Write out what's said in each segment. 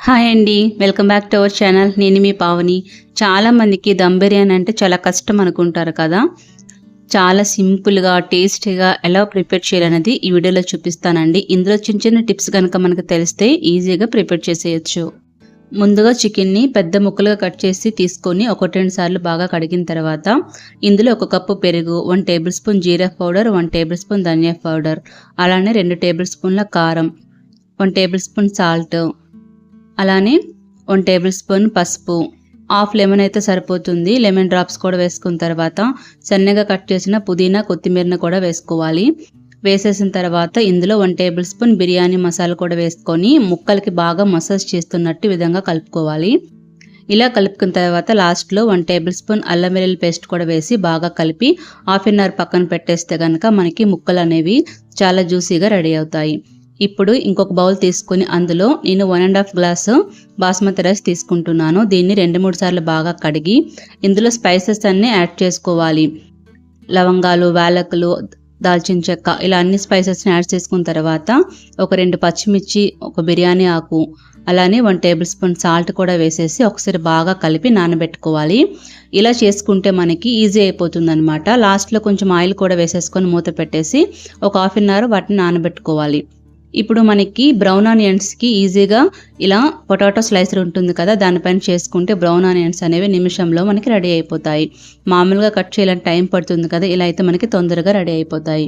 Hi అండి. Welcome back to our channel. నేను మీ పావని. చాలామందికి దమ్ బిర్యానీ అంటే చాలా కష్టం అనుకుంటారు కదా. చాలా సింపుల్గా టేస్టీగా ఎలా ప్రిపేర్ చేయాలనేది ఈ వీడియోలో చూపిస్తానండి. ఇందులో చిన్న చిన్న టిప్స్ కనుక మనకు తెలిస్తే ఈజీగా ప్రిపేర్ చేసేయచ్చు. ముందుగా చికెన్ని పెద్ద ముక్కలుగా కట్ చేసి తీసుకొని ఒకటి రెండు సార్లు బాగా కడిగిన తర్వాత ఇందులో ఒక కప్పు పెరుగు వన్ టేబుల్ స్పూన్ జీరా పౌడర్ వన్ టేబుల్ స్పూన్ ధనియా పౌడర్ అలానే రెండు టేబుల్ స్పూన్ల కారం వన్ టేబుల్ స్పూన్ సాల్ట్ అలానే వన్ టేబుల్ స్పూన్ పసుపు. హాఫ్ లెమన్ అయితే సరిపోతుంది. లెమన్ డ్రాప్స్ కూడా వేసుకున్న తర్వాత సన్నగా కట్ చేసిన పుదీనా కొత్తిమీరను కూడా వేసుకోవాలి. వేసేసిన తర్వాత ఇందులో one tablespoon biryani masala కూడా వేసుకొని ముక్కలకి బాగా మసాజ్ చేస్తున్నట్టు విధంగా కలుపుకోవాలి. ఇలా కలుపుకున్న తర్వాత లాస్ట్లో వన్ టేబుల్ స్పూన్ అల్లం వెల్లుల్లి పేస్ట్ కూడా వేసి బాగా కలిపి హాఫ్ అన్ అవర్ పక్కన పెట్టేస్తే కనుక మనకి ముక్కలు అనేవి చాలా జ్యూసీగా రెడీ అవుతాయి. ఇప్పుడు ఇంకొక బౌల్ తీసుకుని అందులో నేను one and half glass basmati rice తీసుకుంటున్నాను. దీన్ని రెండు మూడు సార్లు బాగా కడిగి ఇందులో స్పైసెస్ అన్నీ యాడ్ చేసుకోవాలి. లవంగాలు వేలకులు దాల్చిన చెక్క ఇలా అన్ని స్పైసెస్ని యాడ్ చేసుకున్న తర్వాత ఒక రెండు పచ్చిమిర్చి ఒక బిర్యానీ ఆకు అలానే వన్ టేబుల్ స్పూన్ సాల్ట్ కూడా వేసేసి ఒకసారి బాగా కలిపి నానబెట్టుకోవాలి. ఇలా చేసుకుంటే మనకి ఈజీ అయిపోతుంది అనమాట లాస్ట్లో కొంచెం ఆయిల్ కూడా వేసేసుకొని మూత పెట్టేసి ఒక హాఫ్ అన్ అవర్ వాటిని నానబెట్టుకోవాలి. ఇప్పుడు మనకి బ్రౌన్ ఆనియన్స్కి ఈజీగా ఇలా పొటాటో స్లైసర్ ఉంటుంది కదా దానిపైన చేసుకుంటే బ్రౌన్ ఆనియన్స్ అనేవి నిమిషంలో మనకి రెడీ అయిపోతాయి. మామూలుగా కట్ చేయాలంటే టైం పడుతుంది కదా ఇలా అయితే మనకి తొందరగా రెడీ అయిపోతాయి.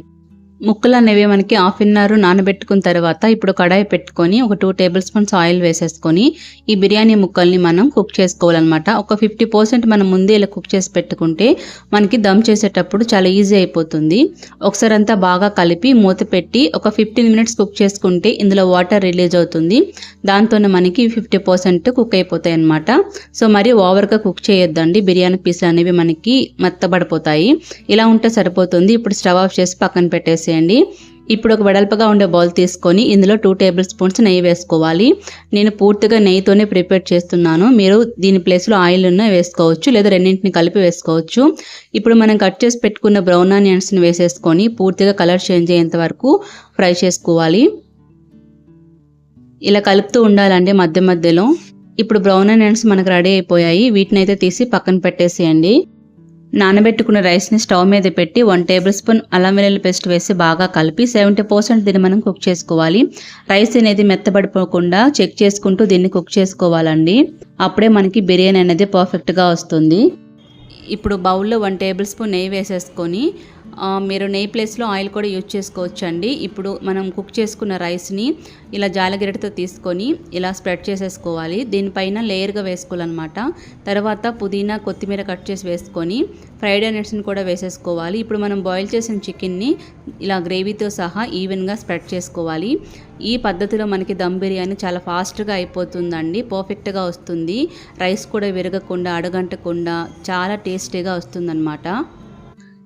ముక్కలు అనేవి మనకి హాఫ్ అన్ అవర్ నానబెట్టుకున్న తర్వాత ఇప్పుడు కడాయి పెట్టుకొని ఒక టూ టేబుల్ స్పూన్స్ ఆయిల్ వేసేసుకొని ఈ బిర్యానీ ముక్కల్ని మనం కుక్ చేసుకోవాలన్నమాట. ఒక ఫిఫ్టీ పర్సెంట్ మనం ముందే ఇలా కుక్ చేసి పెట్టుకుంటే మనకి దమ్ చేసేటప్పుడు చాలా ఈజీ అయిపోతుంది. ఒకసారి అంతా బాగా కలిపి మూత పెట్టి ఒక ఫిఫ్టీన్ మినిట్స్ కుక్ చేసుకుంటే ఇందులో వాటర్ రిలీజ్ అవుతుంది. దాంతోనే మనకి ఫిఫ్టీ పర్సెంట్ కుక్ అయిపోతాయి అనమాట సో మరి ఓవర్గా కుక్ చేయొద్దండి. బిర్యానీ పీసులు అనేవి మనకి మెత్తబడిపోతాయి. ఇలా ఉంటే సరిపోతుంది. ఇప్పుడు స్టవ్ ఆఫ్ చేసి పక్కన పెట్టేసి చేసేయండి ఇప్పుడు ఒక వెడల్పగా ఉండే బౌల్ తీసుకొని ఇందులో టూ టేబుల్ స్పూన్స్ నెయ్యి వేసుకోవాలి. నేను పూర్తిగా నెయ్యితోనే ప్రిపేర్ చేస్తున్నాను. మీరు దీని ప్లేస్లో ఆయిల్ ఉన్న వేసుకోవచ్చు లేదా రెండింటిని కలిపి వేసుకోవచ్చు. ఇప్పుడు మనం కట్ చేసి పెట్టుకున్న బ్రౌన్ ఆనియన్స్ని వేసేసుకొని పూర్తిగా కలర్ చేంజ్ అయ్యేంత వరకు ఫ్రై చేసుకోవాలి. ఇలా కలుపుతూ ఉండాలండి మధ్య మధ్యలో. ఇప్పుడు బ్రౌన్ ఆనియన్స్ మనకు రెడీ అయిపోయాయి. వీటిని అయితే తీసి పక్కన పెట్టేసేయండి. నానబెట్టుకున్న రైస్ని స్టవ్ మీద పెట్టి వన్ టేబుల్ స్పూన్ అల్లం వెల్లుల్లి పేస్ట్ వేసి బాగా కలిపి సెవెంటీ పర్సెంట్ దీన్ని మనం కుక్ చేసుకోవాలి. రైస్ అనేది మెత్తబడిపోకుండా చెక్ చేసుకుంటూ దీన్ని కుక్ చేసుకోవాలండి. అప్పుడే మనకి బిర్యానీ అనేది పర్ఫెక్ట్గా వస్తుంది. ఇప్పుడు బౌల్లో వన్ టేబుల్ స్పూన్ నెయ్యి వేసేసుకొని మీరు నెయ్యి ప్లేస్లో ఆయిల్ కూడా యూజ్ చేసుకోవచ్చు అండి ఇప్పుడు మనం కుక్ చేసుకున్న రైస్ని ఇలా జాలగిరటితో తీసుకొని ఇలా స్ప్రెడ్ చేసేసుకోవాలి. దీనిపైన లేయర్గా వేసుకోవాలన్నమాట. తర్వాత పుదీనా కొత్తిమీర కట్ చేసి వేసుకొని ఫ్రైడ్ ఆనియన్స్ని కూడా వేసేసుకోవాలి. ఇప్పుడు మనం బాయిల్ చేసిన చికెన్ని ఇలా గ్రేవీతో సహా ఈవెన్గా స్ప్రెడ్ చేసుకోవాలి. ఈ పద్ధతిలో మనకి దమ్ బిర్యానీ చాలా ఫాస్ట్గా అయిపోతుందండి. పర్ఫెక్ట్గా వస్తుంది. రైస్ కూడా విరగకుండా అడగంటకుండా చాలా టేస్టీగా వస్తుందన్నమాట.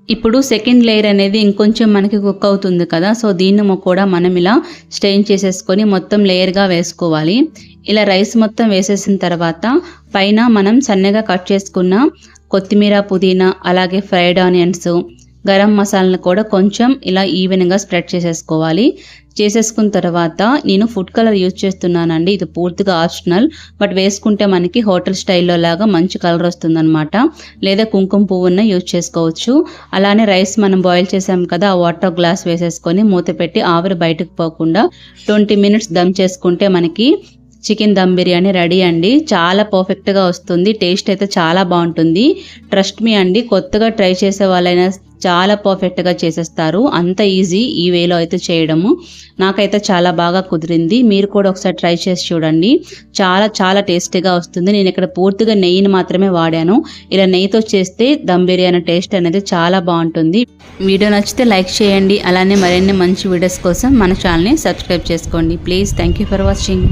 ఇప్పుడు సెకండ్ లేయర్ అనేది ఇంకొంచెం మనకి కుక్ అవుతుంది కదా సో దీన్ని కూడా మనం ఇలా స్టెయిన్ చేసేసుకొని మొత్తం లేయర్గా వేసుకోవాలి. ఇలా రైస్ మొత్తం వేసేసిన తర్వాత పైన మనం సన్నగా కట్ చేసుకున్న కొత్తిమీర పుదీనా అలాగే ఫ్రైడ్ ఆనియన్స్ గరం మసాలాను కూడా కొంచెం ఇలా ఈవెన్గా స్ప్రెడ్ చేసేసుకోవాలి. చేసేసుకున్న తర్వాత నేను ఫుడ్ కలర్ యూజ్ చేస్తున్నానండి. ఇది పూర్తిగా ఆప్షనల్. బట్ వేసుకుంటే మనకి హోటల్ స్టైల్లో లాగా మంచి కలర్ వస్తుందన్నమాట. లేదా కుంకుమ పువ్వున్న యూజ్ చేసుకోవచ్చు. అలానే రైస్ మనం బాయిల్ చేసాం కదా ఆ వాటర్ గ్లాస్ వేసేసుకొని మూత పెట్టి ఆవిరి బయటకు పోకుండా ట్వంటీ మినిట్స్ దమ్ చేసుకుంటే మనకి చికెన్ దమ్ బిర్యానీ రెడీ అండి. చాలా పర్ఫెక్ట్గా వస్తుంది. టేస్ట్ అయితే చాలా బాగుంటుంది. ట్రస్ట్ మీ అండి. కొత్తగా ట్రై చేసే వాళ్ళైనా చాలా పర్ఫెక్ట్గా చేసేస్తారు. అంత ఈజీ ఈ వేలో అయితే చేయడము. నాకైతే చాలా బాగా కుదిరింది. మీరు కూడా ఒకసారి ట్రై చేసి చూడండి. చాలా చాలా టేస్టీగా వస్తుంది. నేను ఇక్కడ పూర్తిగా నెయ్యిని మాత్రమే వాడాను. ఇలా నెయ్యితో చేస్తే దమ్ బిర్యానీ టేస్ట్ అనేది చాలా బాగుంటుంది. వీడియో నచ్చితే లైక్ చేయండి. అలానే మరిన్ని మంచి వీడియోస్ కోసం మన ఛానల్ని సబ్స్క్రైబ్ చేసుకోండి. Please thank you for watching